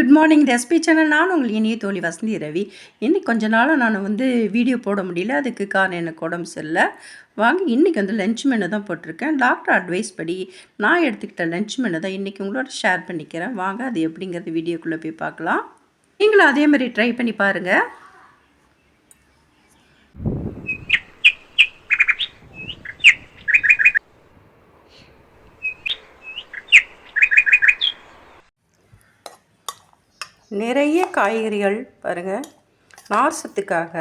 Good morning இந்த SP channel நான் உங்கள் இனிய தோழி வசந்தி ரவி. இன்னைக்கு கொஞ்ச நாளாக நான் வந்து வீடியோ போட முடியல. அதுக்கு காரணம் எனக்கு உடம்பு சரியில்லை. வாங்க இன்றைக்கி வந்து லஞ்ச் மெனு தான் போட்டிருக்கேன். டாக்டர் அட்வைஸ் படி நான் எடுத்துக்கிட்ட லஞ்ச் மெனு தான் இன்றைக்கி உங்களோட ஷேர் பண்ணிக்கிறேன். வாங்க அது எப்படிங்கிறது வீடியோக்குள்ளே போய் பார்க்கலாம். நீங்களும் அதே மாதிரி ட்ரை பண்ணி பாருங்கள் நிறைய காய்கறிகள் பாருங்கள் நார் சத்துக்காக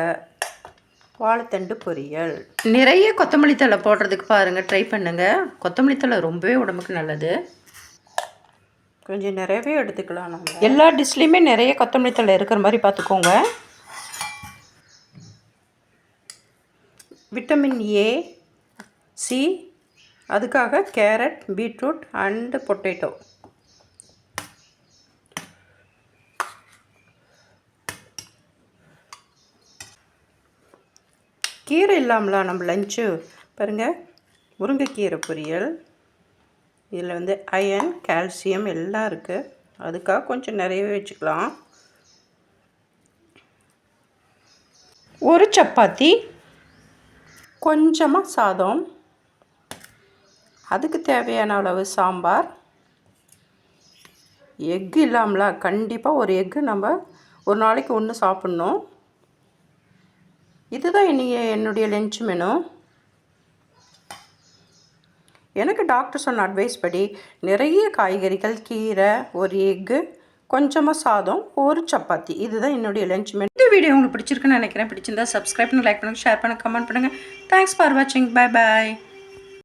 வாழைத்தண்டு பொரியல். நிறைய கொத்தமல்லி தழை போடுறதுக்கு பாருங்கள் ட்ரை பண்ணுங்கள் கொத்தமல்லி தழை ரொம்பவே உடம்புக்கு நல்லது. கொஞ்சம் நிறையவே எடுத்துக்கலாம் நம்ம. எல்லா டிஷ்லேயுமே நிறைய கொத்தமல்லி தழை இருக்கிற மாதிரி பார்த்துக்கோங்க. விட்டமின் ஏ சி அதுக்காக கேரட் பீட்ரூட் அண்டு பொட்டேட்டோ. கீரை இல்லாமலாம் நம்ம லஞ்சு பாருங்கள் முருங்கைக்கீரை பொரியல். இதில் வந்து அயன் கால்சியம் எல்லாம் இருக்குது அதுக்காக கொஞ்சம் நிறையவே வச்சுக்கலாம். ஒரு சப்பாத்தி கொஞ்சமாக சாதம். அதுக்கு தேவையான அளவு சாம்பார். எக்கு இல்லாமலா? கண்டிப்பாக ஒரு எக்கு நம்ம ஒரு நாளைக்கு ஒன்று சாப்பிட்ணும். இதுதான் இன்னைக்கு என்னுடைய லஞ்ச் மெனு எனக்கு டாக்டர் சொன்ன அட்வைஸ் படி நிறைய காய்கறிகள் கீரை ஒரு எக்கு கொஞ்சமாக சாதம் ஒரு சப்பாத்தி. இதுதான் என்னுடைய லஞ்ச் மெனு இந்த வீடியோ உங்களுக்கு பிடிச்சிருக்குன்னு நினைக்கிறேன். பிடிச்சிருந்தா சப்ஸ்கிரைப் பண்ணி லைக் பண்ணுங்கள் ஷேர் பண்ணுங்கள் கமெண்ட் பண்ணுங்கள் தேங்க்ஸ் ஃபார் வாட்சிங் பை பாய்